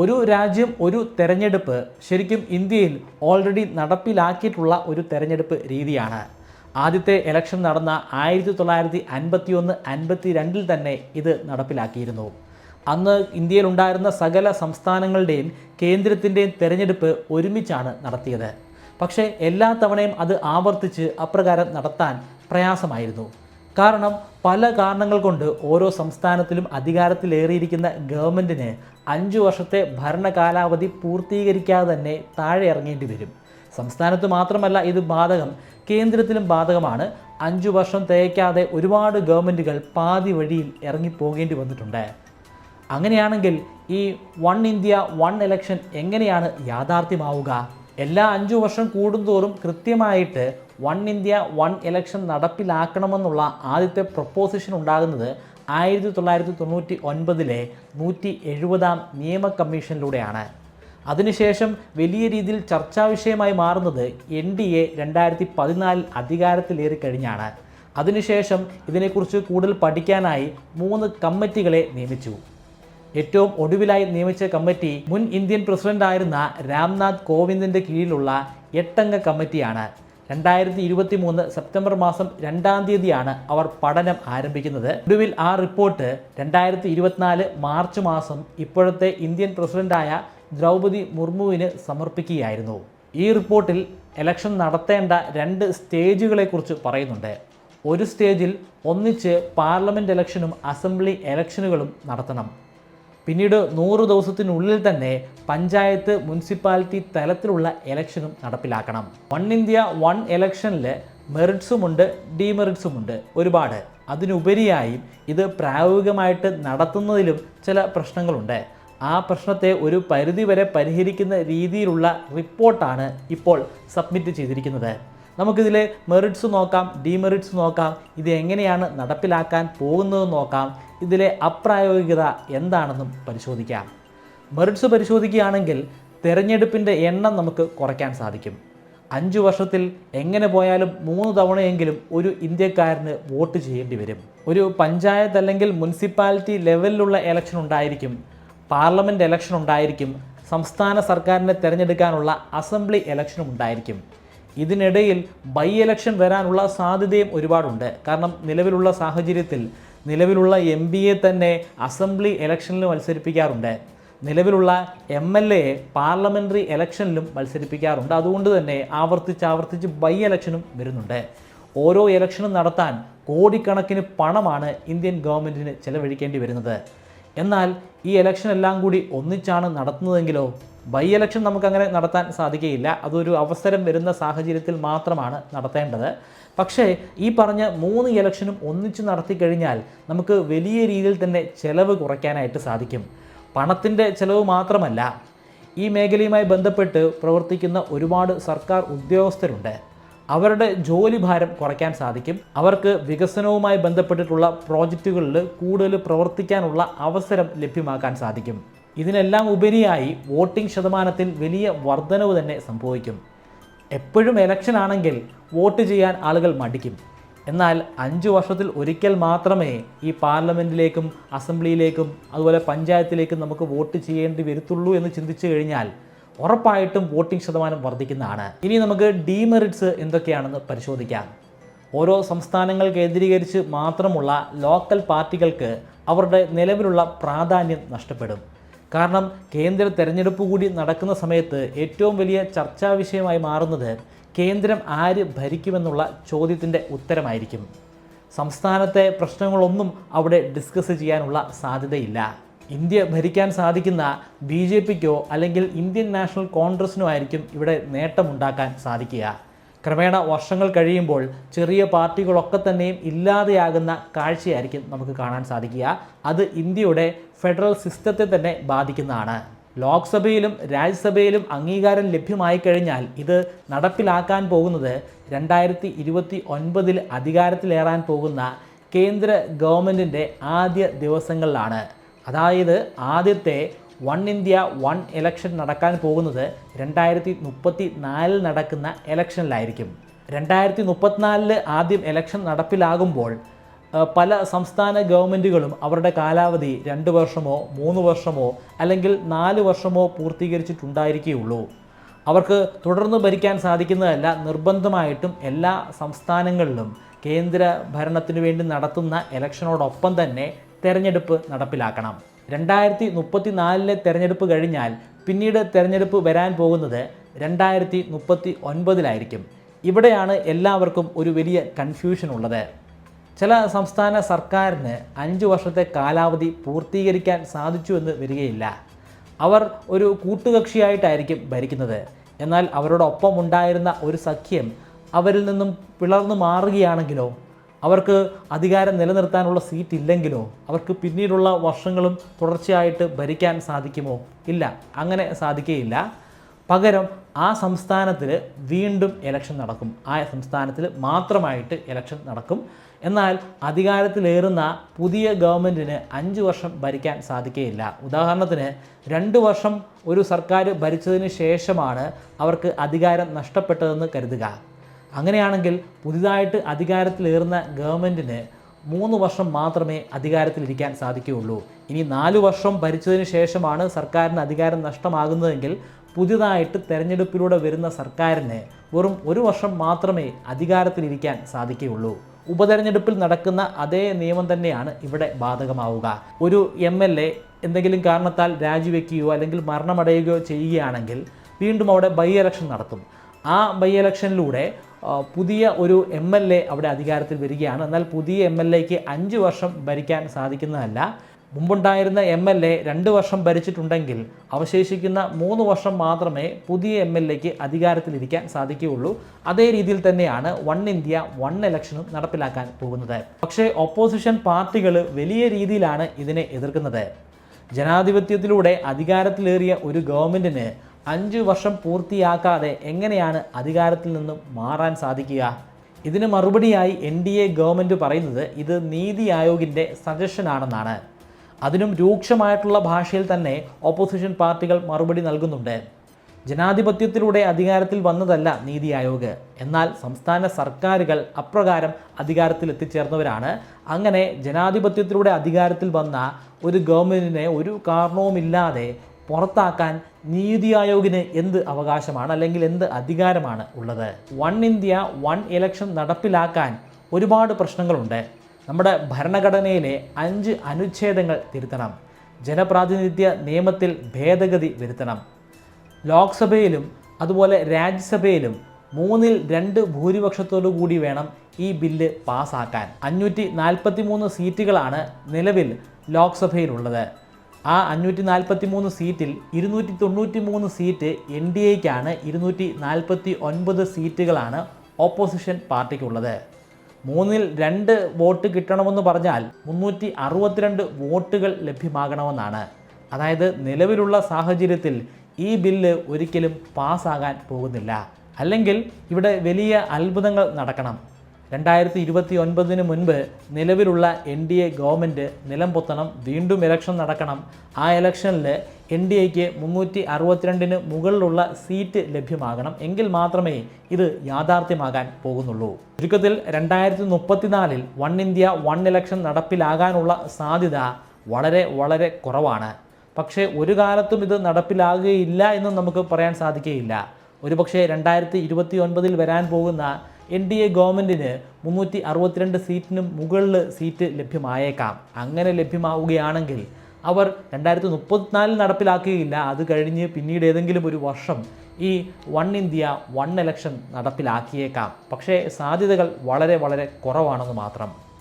ഒരു രാജ്യം ഒരു തെരഞ്ഞെടുപ്പ് ശരിക്കും ഇന്ത്യയിൽ ഓൾറെഡി നടപ്പിലാക്കിയിട്ടുള്ള ഒരു തെരഞ്ഞെടുപ്പ് രീതിയാണ്. ആദ്യത്തെ ഇലക്ഷൻ നടന്ന ആയിരത്തി തൊള്ളായിരത്തി അൻപത്തി ഒന്ന് അൻപത്തി രണ്ടിൽ തന്നെ ഇത് നടപ്പിലാക്കിയിരുന്നു. അന്ന് ഇന്ത്യയിൽ ഉണ്ടായിരുന്ന സകല സംസ്ഥാനങ്ങളുടെയും കേന്ദ്രത്തിന്റെയും തെരഞ്ഞെടുപ്പ് ഒരുമിച്ചാണ് നടത്തിയത്. പക്ഷേ എല്ലാ തവണയും അത് ആവർത്തിച്ച് അപ്രകാരം നടത്താൻ പ്രയാസമായിരുന്നു. കാരണം പല കാരണങ്ങൾ കൊണ്ട് ഓരോ സംസ്ഥാനത്തിലും അധികാരത്തിലേറിയിരിക്കുന്ന ഗവൺമെന്റിന് അഞ്ചു വർഷത്തെ ഭരണകാലാവധി പൂർത്തീകരിക്കാതെ തന്നെ താഴെ ഇറങ്ങേണ്ടി വരും. സംസ്ഥാനത്ത് മാത്രമല്ല ഇത് ബാധകം കേന്ദ്രത്തിലും ബാധകമാണ്. അഞ്ചു വർഷം തികയ്ക്കാതെ ഒരുപാട് ഗവൺമെന്റുകൾ പാതി വഴിയിൽ ഇറങ്ങിപ്പോകേണ്ടി വന്നിട്ടുണ്ട്. അങ്ങനെയാണെങ്കിൽ ഈ വൺ ഇന്ത്യ വൺ ഇലക്ഷൻ എങ്ങനെയാണ് യാഥാർത്ഥ്യമാവുക? എല്ലാ അഞ്ചു വർഷം കൂടുന്തോറും കൃത്യമായിട്ട് വൺ ഇന്ത്യ വൺ ഇലക്ഷൻ നടപ്പിലാക്കണമെന്നുള്ള ആദ്യത്തെ പ്രപ്പോസിഷൻ ഉണ്ടാകുന്നത് ആയിരത്തി തൊള്ളായിരത്തി തൊണ്ണൂറ്റി ഒൻപതിലെ നൂറ്റി എഴുപതാം നിയമ കമ്മീഷനിലൂടെയാണ്. അതിനുശേഷം വലിയ രീതിയിൽ ചർച്ചാ വിഷയമായി മാറുന്നത് എൻ ഡി എ രണ്ടായിരത്തി പതിനാലിൽ അധികാരത്തിലേറി കഴിഞ്ഞാണ്. അതിനുശേഷം ഇതിനെക്കുറിച്ച് കൂടുതൽ പഠിക്കാനായി മൂന്ന് കമ്മിറ്റികളെ നിയമിച്ചു. ഏറ്റവും ഒടുവിലായി നിയമിച്ച കമ്മിറ്റി മുൻ ഇന്ത്യൻ പ്രസിഡന്റ് ആയിരുന്ന രാംനാഥ് കോവിന്ദിന്റെ കീഴിലുള്ള എട്ടംഗ കമ്മിറ്റിയാണ്. രണ്ടായിരത്തി ഇരുപത്തി മൂന്ന് സെപ്റ്റംബർ മാസം രണ്ടാം തീയതിയാണ് അവർ പഠനം ആരംഭിക്കുന്നത്. ഒടുവിൽ ആ റിപ്പോർട്ട് രണ്ടായിരത്തി ഇരുപത്തിനാല് മാർച്ച് മാസം ഇപ്പോഴത്തെ ഇന്ത്യൻ പ്രസിഡന്റായ ദ്രൗപതി മുർമുവിന് സമർപ്പിക്കുകയായിരുന്നു. ഈ റിപ്പോർട്ടിൽ ഇലക്ഷൻ നടത്തേണ്ട രണ്ട് സ്റ്റേജുകളെക്കുറിച്ച് പറയുന്നുണ്ട്. ഒരു സ്റ്റേജിൽ ഒന്നിച്ച് പാർലമെന്റ് ഇലക്ഷനും അസംബ്ലി ഇലക്ഷനുകളും നടത്തണം. പിന്നീട് നൂറ് ദിവസത്തിനുള്ളിൽ തന്നെ പഞ്ചായത്ത് മുനിസിപ്പാലിറ്റി തലത്തിലുള്ള ഇലക്ഷനും നടപ്പിലാക്കണം. വൺ ഇന്ത്യ വൺ ഇലക്ഷനിൽ മെറിറ്റ്സുമുണ്ട് ഡീമെറിറ്റ്സുമുണ്ട് ഒരുപാട്. അതിനുപരിയായും ഇത് പ്രായോഗികമായിട്ട് നടത്തുന്നതിലും ചില പ്രശ്നങ്ങളുണ്ട്. ആ പ്രശ്നത്തെ ഒരു പരിധിവരെ പരിഹരിക്കുന്ന രീതിയിലുള്ള റിപ്പോർട്ടാണ് ഇപ്പോൾ സബ്മിറ്റ് ചെയ്തിരിക്കുന്നത്. നമുക്കിതിലെ മെറിറ്റ്സ് നോക്കാം ഡിമെറിറ്റ്സ് നോക്കാം ഇത് എങ്ങനെയാണ് നടപ്പിലാക്കാൻ പോകുന്നത് നോക്കാം ഇതിലെ അപ്രായോഗികത എന്താണെന്നും പരിശോധിക്കാം. മെറിറ്റ്സ് പരിശോധിക്കുകയാണെങ്കിൽ തിരഞ്ഞെടുപ്പിന്റെ എണ്ണം നമുക്ക് കുറയ്ക്കാൻ സാധിക്കും. അഞ്ച് വർഷത്തിൽ എങ്ങനെ പോയാലും മൂന്ന് തവണയെങ്കിലും ഒരു ഇന്ത്യക്കാരന് വോട്ട് ചെയ്യേണ്ടി വരും. ഒരു പഞ്ചായത്ത് അല്ലെങ്കിൽ മുനിസിപ്പാലിറ്റി ലെവലിലുള്ള ഇലക്ഷൻ ഉണ്ടായിരിക്കും. പാർലമെന്റ് ഇലക്ഷൻ ഉണ്ടായിരിക്കും. സംസ്ഥാന സർക്കാരിനെ തിരഞ്ഞെടുക്കാനുള്ള അസംബ്ലി ഇലക്ഷനും ഉണ്ടായിരിക്കും. ഇതിനിടയിൽ ബൈ എലക്ഷൻ വരാനുള്ള സാധ്യതയും ഒരുപാടുണ്ട്. കാരണം നിലവിലുള്ള സാഹചര്യത്തിൽ നിലവിലുള്ള എം തന്നെ അസംബ്ലി ഇലക്ഷനിൽ മത്സരിപ്പിക്കാറുണ്ട്. നിലവിലുള്ള എം എൽ എ പാർലമെന്ററി ഇലക്ഷനിലും മത്സരിപ്പിക്കാറുണ്ട്. അതുകൊണ്ട് തന്നെ ആവർത്തിച്ച് ആവർത്തിച്ച് ബൈ ഇലക്ഷനും വരുന്നുണ്ട്. ഓരോ ഇലക്ഷനും നടത്താൻ കോടിക്കണക്കിന് പണമാണ് ഇന്ത്യൻ ഗവൺമെന്റിന് ചെലവഴിക്കേണ്ടി വരുന്നത്. എന്നാൽ ഈ ഇലക്ഷൻ എല്ലാം കൂടി ഒന്നിച്ചാണ് നടത്തുന്നതെങ്കിലോ ബൈ ഇലക്ഷൻ നമുക്കങ്ങനെ നടത്താൻ സാധിക്കുകയില്ല അതൊരു അവസരം വരുന്ന സാഹചര്യത്തിൽ മാത്രമാണ് നടത്തേണ്ടത്. പക്ഷേ ഈ പറഞ്ഞ മൂന്ന് ഇലക്ഷനും ഒന്നിച്ച് നടത്തി കഴിഞ്ഞാൽ നമുക്ക് വലിയ രീതിയിൽ തന്നെ ചെലവ് കുറയ്ക്കാനായിട്ട് സാധിക്കും. പണത്തിന്റെ ചെലവ് മാത്രമല്ല ഈ മേഖലയുമായി ബന്ധപ്പെട്ട് പ്രവർത്തിക്കുന്ന ഒരുപാട് സർക്കാർ ഉദ്യോഗസ്ഥരുണ്ട്. അവരുടെ ജോലി ഭാരം കുറയ്ക്കാൻ സാധിക്കും. അവർക്ക് വികസനവുമായി ബന്ധപ്പെട്ടിട്ടുള്ള പ്രോജക്റ്റുകളിൽ കൂടുതൽ പ്രവർത്തിക്കാനുള്ള അവസരം ലഭ്യമാക്കാൻ സാധിക്കും. ഇതിനെല്ലാം ഉപരിയായി വോട്ടിംഗ് ശതമാനത്തിൽ വലിയ വർധനവ് തന്നെ സംഭവിക്കും. എപ്പോഴും എലക്ഷൻ ആണെങ്കിൽ വോട്ട് ചെയ്യാൻ ആളുകൾ മടിക്കും. എന്നാൽ അഞ്ച് വർഷത്തിൽ ഒരിക്കൽ മാത്രമേ ഈ പാർലമെന്റിലേക്കും അസംബ്ലിയിലേക്കും അതുപോലെ പഞ്ചായത്തിലേക്കും നമുക്ക് വോട്ട് ചെയ്യേണ്ടി വരുത്തുള്ളൂ എന്ന് ചിന്തിച്ചു കഴിഞ്ഞാൽ ഉറപ്പായിട്ടും വോട്ടിംഗ് ശതമാനം വർദ്ധിക്കുന്നതാണ് ഇനി നമുക്ക് ഡീമെറിറ്റ്സ് എന്തൊക്കെയാണെന്ന് പരിശോധിക്കാം. ഓരോ സംസ്ഥാനങ്ങൾ കേന്ദ്രീകരിച്ച് മാത്രമുള്ള ലോക്കൽ പാർട്ടികൾക്ക് അവരുടെ നിലവിലുള്ള പ്രാധാന്യം നഷ്ടപ്പെടും. കാരണം കേന്ദ്ര തെരഞ്ഞെടുപ്പ് കൂടി നടക്കുന്ന സമയത്ത് ഏറ്റവും വലിയ ചർച്ചാ വിഷയമായി മാറുന്നത് കേന്ദ്രം ആര് ഭരിക്കുമെന്നുള്ള ചോദ്യത്തിന്റെ ഉത്തരമായിരിക്കും. സംസ്ഥാനത്തെ പ്രശ്നങ്ങളൊന്നും അവിടെ ഡിസ്കസ് ചെയ്യാനുള്ള സാധ്യതയില്ല. ഇന്ത്യ ഭരിക്കാൻ സാധിക്കുന്ന ബി ജെ പിക്കോ അല്ലെങ്കിൽ ഇന്ത്യൻ നാഷണൽ കോൺഗ്രസിനോ ആയിരിക്കും ഇവിടെ നേട്ടമുണ്ടാക്കാൻ സാധിക്കുക. ക്രമേണ വർഷങ്ങൾ കഴിയുമ്പോൾ ചെറിയ പാർട്ടികളൊക്കെ തന്നെയും ഇല്ലാതെയാകുന്ന കാഴ്ചയായിരിക്കും നമുക്ക് കാണാൻ സാധിക്കുക. അത് ഇന്ത്യയുടെ ഫെഡറൽ സിസ്റ്റത്തെ തന്നെ ബാധിക്കുന്നതാണ്. ലോക്സഭയിലും രാജ്യസഭയിലും അംഗീകാരം ലഭ്യമായി കഴിഞ്ഞാൽ ഇത് നടപ്പിലാക്കാൻ പോകുന്നത് രണ്ടായിരത്തി ഇരുപത്തി ഒൻപതിൽ അധികാരത്തിലേറാൻ പോകുന്ന കേന്ദ്ര ഗവൺമെന്റിന്റെ ആദ്യ ദിവസങ്ങളിലാണ്. അതായത് ആദ്യത്തെ വൺ ഇന്ത്യ വൺ ഇലക്ഷൻ നടക്കാൻ പോകുന്നത് രണ്ടായിരത്തി മുപ്പത്തി നാലിൽ നടക്കുന്ന ഇലക്ഷനിലായിരിക്കും. രണ്ടായിരത്തി മുപ്പത്തിനാലിൽ ആദ്യം ഇലക്ഷൻ നടപ്പിലാകുമ്പോൾ പല സംസ്ഥാന ഗവൺമെന്റുകളും അവരുടെ കാലാവധി രണ്ട് വർഷമോ മൂന്ന് വർഷമോ അല്ലെങ്കിൽ നാല് വർഷമോ പൂർത്തീകരിച്ചിട്ടുണ്ടായിരിക്കുകയുള്ളൂ അവർക്ക് തുടർന്ന് ഭരിക്കാൻ സാധിക്കുന്നതല്ല നിർബന്ധമായിട്ടും എല്ലാ സംസ്ഥാനങ്ങളിലും കേന്ദ്ര ഭരണത്തിനു വേണ്ടി നടത്തുന്ന ഇലക്ഷനോടൊപ്പം തന്നെ തെരഞ്ഞെടുപ്പ് നടപ്പിലാക്കണം. രണ്ടായിരത്തി മുപ്പത്തി നാലിലെ തെരഞ്ഞെടുപ്പ് കഴിഞ്ഞാൽ പിന്നീട് തെരഞ്ഞെടുപ്പ് വരാൻ പോകുന്നത് രണ്ടായിരത്തി മുപ്പത്തി ഒൻപതിലായിരിക്കും ഇവിടെയാണ് എല്ലാവർക്കും ഒരു വലിയ കൺഫ്യൂഷൻ ഉള്ളത്. ചില സംസ്ഥാന സർക്കാരിന് അഞ്ച് വർഷത്തെ കാലാവധി പൂർത്തീകരിക്കാൻ സാധിച്ചു എന്ന് വരികയില്ല. അവർ ഒരു കൂട്ടുകക്ഷിയായിട്ടായിരിക്കും ഭരിക്കുന്നത്. എന്നാൽ അവരോടൊപ്പം ഉണ്ടായിരുന്ന ഒരു സഖ്യം അവരിൽ നിന്നും പിളർന്നു മാറുകയാണെങ്കിലോ അവർക്ക് അധികാരം നിലനിർത്താനുള്ള സീറ്റ് ഇല്ലെങ്കിലോ അവർക്ക് പിന്നീടുള്ള വർഷങ്ങളും തുടർച്ചയായിട്ട് ഭരിക്കാൻ സാധിക്കുമോ? ഇല്ല. അങ്ങനെ സാധിക്കുകയില്ല പകരം ആ സംസ്ഥാനത്തിൽ വീണ്ടും ഇലക്ഷൻ നടക്കും. ആ സംസ്ഥാനത്തിൽ മാത്രമായിട്ട് ഇലക്ഷൻ നടക്കും. എന്നാൽ അധികാരത്തിലേറുന്ന പുതിയ ഗവൺമെന്റിന് അഞ്ച് വർഷം ഭരിക്കാൻ സാധിക്കുകയില്ല ഉദാഹരണത്തിന് രണ്ട് വർഷം ഒരു സർക്കാർ ഭരിച്ചതിന് ശേഷമാണ് അവർക്ക് അധികാരം നഷ്ടപ്പെട്ടതെന്ന് കരുതുക. അങ്ങനെയാണെങ്കിൽ പുതിയതായിട്ട് അധികാരത്തിലേറുന്ന ഗവൺമെന്റിന് മൂന്ന് വർഷം മാത്രമേ അധികാരത്തിലിരിക്കാൻ സാധിക്കുകയുള്ളൂ. ഇനി നാല് വർഷം ഭരിച്ചതിന് ശേഷമാണ് സർക്കാരിന് അധികാരം നഷ്ടമാകുന്നതെങ്കിൽ പുതിയതായിട്ട് തെരഞ്ഞെടുപ്പിലൂടെ വരുന്ന സർക്കാരിന് വെറും ഒരു വർഷം മാത്രമേ അധികാരത്തിലിരിക്കാൻ സാധിക്കുകയുള്ളൂ. ഉപതെരഞ്ഞെടുപ്പിൽ നടക്കുന്ന അതേ നിയമം തന്നെയാണ് ഇവിടെ ബാധകമാവുക. ഒരു എം എൽ എ എന്തെങ്കിലും കാരണത്താൽ രാജിവെക്കുകയോ അല്ലെങ്കിൽ മരണമടയുകയോ ചെയ്യുകയാണെങ്കിൽ വീണ്ടും അവിടെ ബൈ എലക്ഷൻ നടത്തും. ആ ബൈ ഇലക്ഷനിലൂടെ ആ, പുതിയ ഒരു എം എൽ എ അവിടെ അധികാരത്തിൽ വരികയാണ്. എന്നാൽ പുതിയ എം എൽ എക്ക് അഞ്ച് വർഷം ഭരിക്കാൻ സാധിക്കുന്നതല്ല. മുമ്പുണ്ടായിരുന്ന എം എൽ എ രണ്ട് വർഷം ഭരിച്ചിട്ടുണ്ടെങ്കിൽ അവശേഷിക്കുന്ന മൂന്ന് വർഷം മാത്രമേ പുതിയ എം എൽ എക്ക് അധികാരത്തിലിരിക്കാൻ സാധിക്കുകയുള്ളൂ. അതേ രീതിയിൽ തന്നെയാണ് വൺ ഇന്ത്യ വൺ ഇലക്ഷനും നടപ്പിലാക്കാൻ പോകുന്നത്. പക്ഷേ ഓപ്പോസിഷൻ പാർട്ടികൾ വലിയ രീതിയിലാണ് ഇതിനെ എതിർക്കുന്നത്. ജനാധിപത്യത്തിലൂടെ അധികാരത്തിലേറിയ ഒരു ഗവൺമെന്റിന് അഞ്ച് വർഷം പൂർത്തിയാക്കാതെ എങ്ങനെയാണ് അധികാരത്തിൽ നിന്നും മാറാൻ സാധിക്കുക? ഇതിന് മറുപടിയായി എൻ ഡി എ ഗവൺമെന്റ് പറയുന്നത് ഇത് നീതി ആയോഗിന്റെ സജഷനാണെന്നാണ്. അതിനും രൂക്ഷമായിട്ടുള്ള ഭാഷയിൽ തന്നെ ഓപ്പോസിഷൻ പാർട്ടികൾ മറുപടി നൽകുന്നുണ്ട്. ജനാധിപത്യത്തിലൂടെ അധികാരത്തിൽ വന്നതല്ല നീതി ആയോഗ്. എന്നാൽ സംസ്ഥാന സർക്കാരുകൾ അപ്രകാരം അധികാരത്തിൽ എത്തിച്ചേർന്നവരാണ്. അങ്ങനെ ജനാധിപത്യത്തിലൂടെ അധികാരത്തിൽ വന്ന ഒരു ഗവൺമെന്റിനെ ഒരു കാരണവുമില്ലാതെ പുറത്താക്കാൻ നീതി ആയോഗിന് എന്ത് അവകാശമാണ് അല്ലെങ്കിൽ എന്ത് അധികാരമാണ് ഉള്ളത്? വൺ ഇന്ത്യ വൺ ഇലക്ഷൻ നടപ്പിലാക്കാൻ ഒരുപാട് പ്രശ്നങ്ങളുണ്ട്. നമ്മുടെ ഭരണഘടനയിലെ അഞ്ച് അനുച്ഛേദങ്ങൾ തിരുത്തണം. ജനപ്രാതിനിധ്യ നിയമത്തിൽ ഭേദഗതി വരുത്തണം. ലോക്സഭയിലും അതുപോലെ രാജ്യസഭയിലും മൂന്നിൽ രണ്ട് ഭൂരിപക്ഷത്തോടു കൂടി വേണം ഈ ബില്ല് പാസ്സാക്കാൻ അഞ്ഞൂറ്റി നാൽപ്പത്തി മൂന്ന് സീറ്റുകളാണ് നിലവിൽ ലോക്സഭയിലുള്ളത്. ആ അഞ്ഞൂറ്റി നാൽപ്പത്തി മൂന്ന് സീറ്റിൽ ഇരുന്നൂറ്റി തൊണ്ണൂറ്റി മൂന്ന് സീറ്റ് എൻ ഡി എക്കാണ് ഇരുന്നൂറ്റി നാൽപ്പത്തി ഒൻപത് സീറ്റുകളാണ് ഓപ്പോസിഷൻ പാർട്ടിക്കുള്ളത്. മൂന്നിൽ രണ്ട് വോട്ട് കിട്ടണമെന്ന് പറഞ്ഞാൽ മുന്നൂറ്റി അറുപത്തിരണ്ട് വോട്ടുകൾ ലഭ്യമാകണമെന്നാണ്. അതായത് നിലവിലുള്ള സാഹചര്യത്തിൽ ഈ ബില്ല് ഒരിക്കലും പാസ്സാകാൻ പോകുന്നില്ല. അല്ലെങ്കിൽ ഇവിടെ വലിയ അത്ഭുതങ്ങൾ നടക്കണം. രണ്ടായിരത്തി ഇരുപത്തി ഒൻപതിന് മുൻപ് നിലവിലുള്ള എൻ ഡി എ ഗവൺമെന്റ് നിലം പൊത്തണം വീണ്ടും ഇലക്ഷൻ നടക്കണം. ആ ഇലക്ഷനിൽ എൻ ഡി എക്ക് മുന്നൂറ്റി അറുപത്തിരണ്ടിന് മുകളിലുള്ള സീറ്റ് ലഭ്യമാകണം. എങ്കിൽ മാത്രമേ ഇത് യാഥാർത്ഥ്യമാകാൻ പോകുന്നുള്ളൂ. ചുരുക്കത്തിൽ രണ്ടായിരത്തി മുപ്പത്തിനാലിൽ വൺ ഇന്ത്യ വൺ ഇലക്ഷൻ നടപ്പിലാകാനുള്ള സാധ്യത വളരെ വളരെ കുറവാണ്. പക്ഷേ ഒരു കാലത്തും ഇത് നടപ്പിലാകുകയില്ല എന്ന് നമുക്ക് പറയാൻ സാധിക്കുകയില്ല. ഒരുപക്ഷെ രണ്ടായിരത്തി ഇരുപത്തി ഒൻപതിൽ വരാൻ പോകുന്ന എൻ ഡി എ ഗവൺമെന്റിന് മുന്നൂറ്റി അറുപത്തിരണ്ട് സീറ്റിനും മുകളിൽ സീറ്റ് ലഭ്യമായേക്കാം. അങ്ങനെ ലഭ്യമാവുകയാണെങ്കിൽ അവർ രണ്ടായിരത്തി മുപ്പത്തിനാലിൽ നടപ്പിലാക്കുകയില്ല. അത് കഴിഞ്ഞ് പിന്നീട് ഏതെങ്കിലും ഒരു വർഷം ഈ വൺ ഇന്ത്യ വൺ എലക്ഷൻ നടപ്പിലാക്കിയേക്കാം. പക്ഷേ സാധ്യതകൾ വളരെ വളരെ കുറവാണെന്ന് മാത്രം.